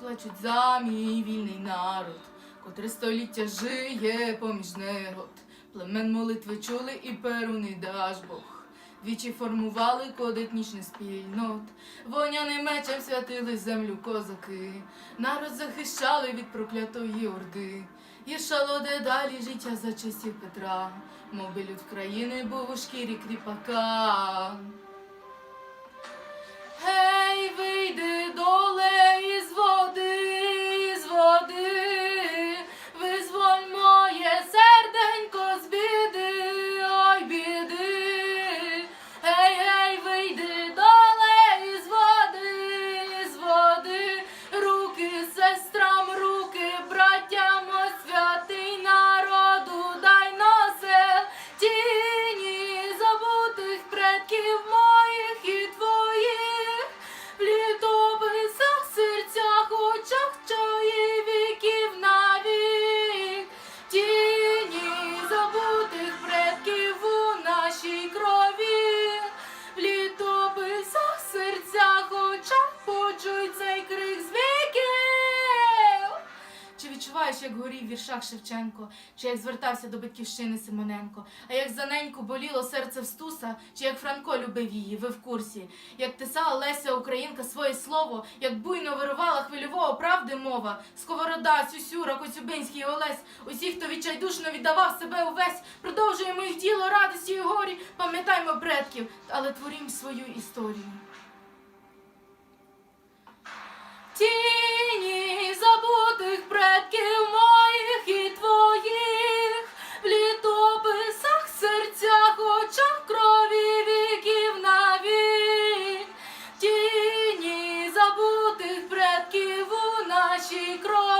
плачуть за мій вільний народ, котре століття жиє поміж негод. Племен молитви чули і перуни даж Бог. Двічі формували код етнічних спільнот, воняним мечем святили землю козаки, народ захищали від проклятої орди. Гіршало дедалі життя за часів Петра, мов би країни був у шкірі кріпака. Чи відчуваєш, як горів в віршах Шевченко, чи як звертався до батьківщини Симоненко, а як за неньку боліло серце в стуса, чи як Франко любив її, ви в курсі, як тисала Леся Українка своє слово, як буйно вирувала хвильового правди мова, Сковорода, Сюсюра, Коцюбинський, Олесь, усі, хто відчайдушно віддавав себе увесь, продовжуємо їх діло радості і горі, пам'ятаймо предків, але творім свою історію. Святих предків у нашій крові.